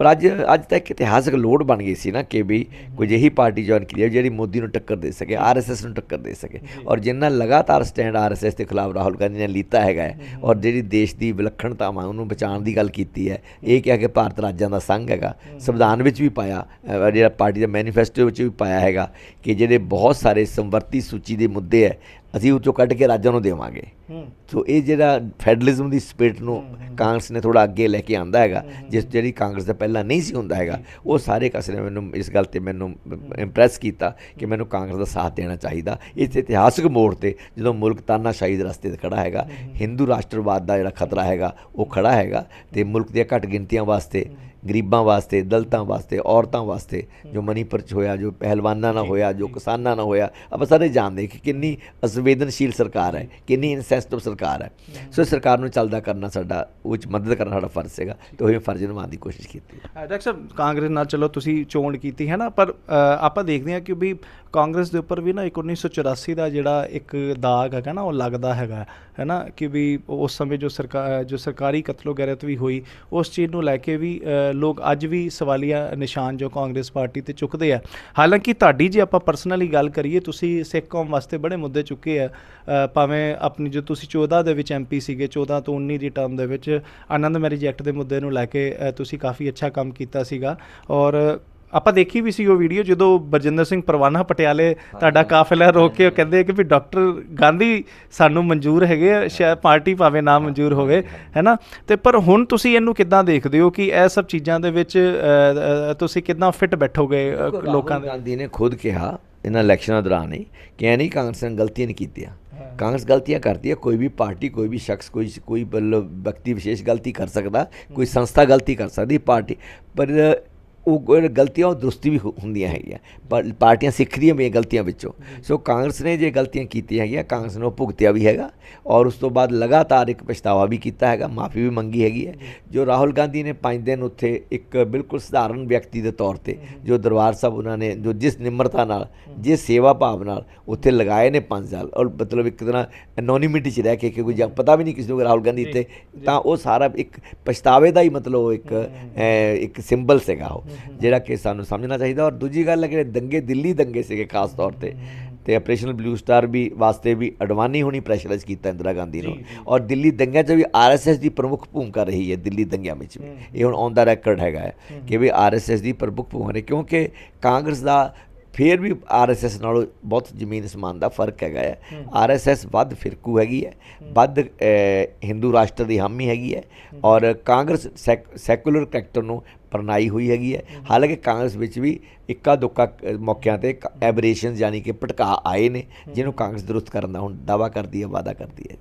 ਪਰ ਅੱਜ ਅੱਜ ਤੱਕ ਇੱਕ ਇਤਿਹਾਸਕ ਲੋੜ ਬਣ ਗਈ ਸੀ ਨਾ ਕਿ ਵੀ ਕੋਈ ਅਜਿਹੀ ਪਾਰਟੀ ਜੁਆਇਨ ਕੀਤੀ ਜਿਹੜੀ ਮੋਦੀ ਨੂੰ ਟੱਕਰ ਦੇ ਸਕੇ ਆਰਐਸਐਸ ਨੂੰ ਟੱਕਰ ਦੇ ਸਕੇ। ਔਰ ਜਿੰਨਾ ਲਗਾਤਾਰ ਸਟੈਂਡ ਆਰਐਸਐਸ ਦੇ ਖਿਲਾਫ ਰਾਹੁਲ ਗਾਂਧੀ ਨੇ ਲੀਤਾ ਹੈਗਾ ਹੈ ਔਰ ਜਿਹੜੀ ਦੇਸ਼ ਦੀ ਵਿਲੱਖਣਤਾਵਾਂ ਉਹਨੂੰ ਬਚਾਉਣ ਦੀ ਗੱਲ ਕੀਤੀ ਹੈ ਇਹ ਕਿਹਾ ਕਿ ਭਾਰਤ ਰਾਜਾਂ ਦਾ ਸੰਘ ਹੈਗਾ ਸੰਵਿਧਾਨ ਵਿੱਚ ਵੀ ਪਾਇਆ ਜਿਹੜਾ ਪਾਰਟੀ ਦਾ ਮੈਨੀਫੈਸਟੋ ਵਿੱਚ ਵੀ ਪਾਇਆ ਹੈਗਾ ਕਿ ਜਿਹੜੇ ਬਹੁਤ ਸਾਰੇ ਸੰਵਰਤੀ ਸੂਚੀ ਦੇ ਮੁੱਦੇ ਹੈ ਅਸੀਂ ਉਹ ਚੋਂ ਕੱਢ ਕੇ ਰਾਜਾਂ ਨੂੰ ਦੇਵਾਂਗੇ। ਸੋ ਇਹ ਜਿਹੜਾ ਫੈਡਰਲਿਜ਼ਮ ਦੀ ਸਪਿਰਿਟ ਨੂੰ ਕਾਂਗਰਸ ਨੇ ਥੋੜਾ ਅੱਗੇ ਲੈ ਕੇ ਆਂਦਾ ਹੈਗਾ ਜਿਸ ਜਿਹੜੀ ਕਾਂਗਰਸ ਦਾ ਪਹਿਲਾਂ ਨਹੀਂ ਸੀ ਹੁੰਦਾ ਹੈਗਾ ਉਹ ਸਾਰੇ ਕਸਰੇ ਨੇ ਮੈਨੂੰ ਇਸ ਗੱਲ ਤੇ ਮੈਨੂੰ ਇੰਪ੍ਰੈਸ ਕੀਤਾ ਕਿ ਮੈਨੂੰ ਕਾਂਗਰਸ ਦਾ ਸਾਥ ਦੇਣਾ ਚਾਹੀਦਾ। ਇਸ ਇਤਿਹਾਸਕ ਮੋੜ ਤੇ ਜਦੋਂ ਮੁਲਕ ਤਾਨਾਸ਼ਾਹੀ ਦੇ ਰਸਤੇ ਤੇ ਖੜਾ ਹੈਗਾ ਹਿੰਦੂ ਰਾਸ਼ਟਰਵਾਦ ਦਾ ਜਿਹੜਾ ਖਤਰਾ ਹੈਗਾ ਉਹ ਖੜਾ ਹੈਗਾ ਤੇ ਮੁਲਕ ਦੀਆਂ ਘੱਟ ਗਿਣਤੀਆਂ ਵਾਸਤੇ ਗਰੀਬਾਂ ਵਾਸਤੇ ਦਲਿਤਾਂ ਵਾਸਤੇ ਔਰਤਾਂ ਵਾਸਤੇ ਜੋ ਮਨੀਪੁਰ ਚ ਹੋਇਆ ਜੋ ਪਹਿਲਵਾਨਾਂ ਨਾਲ ਹੋਇਆ ਜੋ ਕਿਸਾਨਾਂ ਨਾਲ ਹੋਇਆ ਆਪਾਂ ਸਾਰੇ ਜਾਣਦੇ ਕਿ ਕਿੰਨੀ ਅਸੰਵੇਦਨਸ਼ੀਲ ਸਰਕਾਰ ਹੈ ਕਿੰਨੀ ਇਨਸੈਂਸਿਟਿਵ ਸਰਕਾਰ ਹੈ। ਸੋ ਇਸ ਸਰਕਾਰ ਨੂੰ ਚੱਲਦਾ ਕਰਨਾ ਸਾਡਾ ਉਹ 'ਚ ਮਦਦ ਕਰਨਾ ਸਾਡਾ ਫਰਜ਼ ਹੈਗਾ ਤੇ ਉਹ ਫਰਜ਼ ਨਿਭਾਉਣ ਦੀ ਕੋਸ਼ਿਸ਼ ਕੀਤੀ ਡਾਕਟਰ ਸਾਹਿਬ ਕਾਂਗਰਸ ਨਾਲ ਚਲੋ ਤੁਸੀਂ ਚੋਣ ਕੀਤੀ ਹੈ ਨਾ ਪਰ ਆਪਾਂ ਦੇਖਦੇ ਹਾਂ ਕਿ ਵੀ ਕਾਂਗਰਸ ਦੇ ਉੱਪਰ ਵੀ ਨਾ ਇੱਕ 1984 ਦਾ ਜਿਹੜਾ ਇੱਕ ਦਾਗ ਹੈਗਾ ਨਾ ਉਹ ਲੱਗਦਾ ਹੈਗਾ ਹੈ ਨਾ ਕਿ ਵੀ ਉਸ ਸਮੇਂ ਜੋ ਸਰਕਾਰ ਜੋ ਸਰਕਾਰੀ ਕਤਲੋ ਗੈਰਤ ਵੀ ਹੋਈ ਉਸ ਚੀਜ਼ ਨੂੰ ਲੈ ਕੇ ਵੀ ਲੋਕ ਅੱਜ ਵੀ ਸਵਾਲੀਆ ਨਿਸ਼ਾਨ ਜੋ ਕਾਂਗਰਸ ਪਾਰਟੀ ਤੇ ਚੁੱਕਦੇ ਆ। ਹਾਲਾਂਕਿ ਤੁਹਾਡੀ ਜੇ ਆਪਾਂ ਪਰਸਨਲੀ ਗੱਲ ਕਰੀਏ, ਤੁਸੀਂ ਸਿੱਖ ਕੌਮ ਵਾਸਤੇ ਬੜੇ ਮੁੱਦੇ ਚੁੱਕੇ ਆ। ਭਾਵੇਂ ਆਪਣੀ ਜੋ ਤੁਸੀਂ 14 ਦੇ ਵਿੱਚ ਐਮਪੀ ਸੀਗੇ 14 ਤੋਂ 19 ਦੀ ਟਰਮ ਦੇ ਵਿੱਚ ਆਨੰਦ ਮੈਰਿਜ ਐਕਟ ਦੇ ਮੁੱਦੇ ਨੂੰ ਲੈ ਕੇ ਤੁਸੀਂ ਕਾਫੀ ਅੱਛਾ ਕੰਮ ਕੀਤਾ ਸੀਗਾ। ਔਰ ਆਪਾਂ ਦੇਖੀ ਵੀ ਸੀ ਉਹ ਵੀਡੀਓ ਜਦੋਂ ਬਰਜਿੰਦਰ ਸਿੰਘ ਪਰਵਾਨਾ ਪਟਿਆਲੇ ਤੁਹਾਡਾ ਕਾਫਲਾ ਰੋਕ ਕੇ ਉਹ ਕਹਿੰਦੇ ਕਿ ਵੀ ਡਾਕਟਰ ਗਾਂਧੀ ਸਾਨੂੰ ਮਨਜ਼ੂਰ ਹੈਗੇ ਸ਼ਾਇਦ ਪਾਰਟੀ ਭਾਵੇਂ ਨਾ ਮਨਜ਼ੂਰ ਹੋਵੇ ਹੈਨਾ? ਤੇ ਪਰ ਹੁਣ ਤੁਸੀਂ ਇਹਨੂੰ ਕਿੱਦਾਂ ਦੇਖਦੇ ਹੋ ਕਿ ਇਹ ਸਭ ਚੀਜ਼ਾਂ ਦੇ ਵਿੱਚ ਤੁਸੀਂ ਕਿੱਦਾਂ ਫਿੱਟ ਬੈਠੋਗੇ ਲੋਕਾਂ ਦੇ? ਗਾਂਧੀ ਨੇ ਖੁਦ ਕਿਹਾ ਇਹਨਾਂ ਇਲੈਕਸ਼ਨਾਂ ਦੌਰਾਨ ਹੀ ਕਿ ਇਹ ਨਹੀਂ ਕਾਂਗਰਸ ਨੇ ਗਲਤੀਆਂ ਨਹੀਂ ਕੀਤੀਆਂ। ਕਾਂਗਰਸ ਗਲਤੀਆਂ ਕਰਦੀ ਹੈ ਕੋਈ ਵੀ ਪਾਰਟੀ ਕੋਈ ਵੀ ਸ਼ਖਸ ਕੋਈ ਕੋਈ ਵਿਅਕਤੀ ਵਿਸ਼ੇਸ਼ ਗਲਤੀ ਕਰ ਸਕਦਾ ਕੋਈ ਸੰਸਥਾ ਗਲਤੀ ਕਰ ਸਕਦੀ ਪਾਰਟੀ। ਪਰ ਉਹ ਗਲਤੀਆਂ ਉਹ ਦਰੁਸਤੀ ਵੀ ਹੁੰਦੀਆਂ ਹੈਗੀਆਂ। ਪਰ ਪਾਰਟੀਆਂ ਸਿੱਖਦੀਆਂ ਵੀ ਗਲਤੀਆਂ ਵਿੱਚੋਂ। ਸੋ ਕਾਂਗਰਸ ਨੇ ਜੇ ਗਲਤੀਆਂ ਕੀਤੀਆਂ ਹੈਗੀਆਂ ਕਾਂਗਰਸ ਨੇ ਉਹ ਭੁਗਤਿਆ ਵੀ ਹੈਗਾ ਔਰ ਉਸ ਤੋਂ ਬਾਅਦ ਲਗਾਤਾਰ ਇੱਕ ਪਛਤਾਵਾ ਵੀ ਕੀਤਾ ਹੈਗਾ ਮਾਫੀ ਵੀ ਮੰਗੀ ਹੈਗੀ ਹੈ। ਜੋ। ਰਾਹੁਲ ਗਾਂਧੀ ਨੇ ਪੰਜ ਦਿਨ ਉੱਥੇ ਇੱਕ ਬਿਲਕੁਲ ਸਧਾਰਨ ਵਿਅਕਤੀ ਦੇ ਤੌਰ ਤੇ ਜੋ। ਦਰਬਾਰ ਸਾਹਿਬ ਉਹਨਾਂ ਨੇ ਜੋ ਜਿਸ ਨਿਮਰਤਾ ਨਾਲ ਜਿਸ ਸੇਵਾ ਭਾਵ ਨਾਲ ਉੱਥੇ ਲਗਾਏ ਨੇ ਪੰਜ ਸਾਲ ਔਰ ਮਤਲਬ ਇੱਕ ਤਰ੍ਹਾਂ ਐਨੋਨਿਮਿਟੀ 'ਚ ਰਹਿ ਕੇ ਕਿ ਕੋਈ ਪਤਾ ਵੀ ਨਹੀਂ ਕਿਸੇ ਨੂੰ ਰਾਹੁਲ ਗਾਂਧੀ ਇੱਥੇ ਤਾਂ ਉਹ ਸਾਰਾ ਇੱਕ ਪਛਤਾਵੇ ਦਾ ਹੀ ਮਤਲਬ ਉਹ ਇੱਕ ਇੱਕ ਸਿੰਬਲ ਸੀਗਾ ਉਹ। ਜਿਹੜਾ ਕਿ ਸਾਨੂੰ ਸਮਝਣਾ ਚਾਹੀਦਾ ਔਰ ਦੂਜੀ ਗੱਲ ਹੈ ਕਿ ਦੰਗੇ ਦਿੱਲੀ ਦੰਗੇ ਸੀਗੇ ਖਾਸ ਤੌਰ ਤੇ ਤੇ ਆਪਰੇਸ਼ਨਲ ਬਲੂ ਸਟਾਰ ਵੀ ਵਾਸਤੇ ਵੀ ਅਡਵਾਨੀ ਹੋਣੀ ਪ੍ਰੈਸ਼ਰਾਈਜ਼ ਕੀਤਾ ਇੰਦਰਾ ਗਾਂਧੀ ਨੂੰ। ਔਰ ਦਿੱਲੀ ਦੰਗਿਆਂ 'ਚ ਵੀ ਆਰਐਸਐਸ ਦੀ ਪ੍ਰਮੁੱਖ ਭੂਮਿਕਾ ਰਹੀ ਹੈ ਦਿੱਲੀ ਦੰਗਿਆਂ ਵਿੱਚ ਵੀ। ਇਹ ਹੁਣ ਔਨ ਦਾ ਰੈਕੋਰਡ ਹੈਗਾ ਹੈ ਕਿ ਵੀ ਆਰਐਸਐਸ ਦੀ ਪ੍ਰਮੁੱਖ ਭੂਮਿਕਾ ਰਹੀ ਕਿਉਂਕਿ ਕਾਂਗਰਸ ਦਾ ਫੇਰ ਵੀ ਆਰਐਸਐਸ ਨਾਲੋਂ ਬਹੁਤ ਜ਼ਮੀਨ ਅਸਮਾਨ ਦਾ ਫ਼ਰਕ ਹੈਗਾ ਹੈ। ਆਰਐਸਐਸ ਵੱਧ ਫਿਰਕੂ ਹੈਗੀ ਹੈ। ਵੱਧ ਹਿੰਦੂ ਰਾਸ਼ਟਰ ਦੀ ਹਾਮੀ ਹੈਗੀ ਹੈ। ਔਰ ਕਾਂਗਰਸ ਸੈਕ- ਸੈਕੂਲਰ ਕੈਰੈਕਟਰ ਨੂੰ ਪਰਨਾਈ ਹੋਈ ਹੈਗੀ ਹੈ। ਹਾਲਾਂਕਿ ਕਾਂਗਰਸ ਵਿੱਚ ਵੀ ਇੱਕਾ ਦੁੱਕਾ ਮੌਕਿਆਂ ਤੇ ਐਬਰੇਸ਼ਨਸ ਯਾਨੀ ਕਿ ਭਟਕਾ ਆਏ ਨੇ ਜਿਹਨੂੰ ਕਾਂਗਰਸ ਦਰੁਸਤ ਕਰਨ ਦਾ ਹੁਣ ਦਾਵਾ ਕਰਦੀ ਹੈ ਵਾਅਦਾ ਕਰਦੀ ਹੈ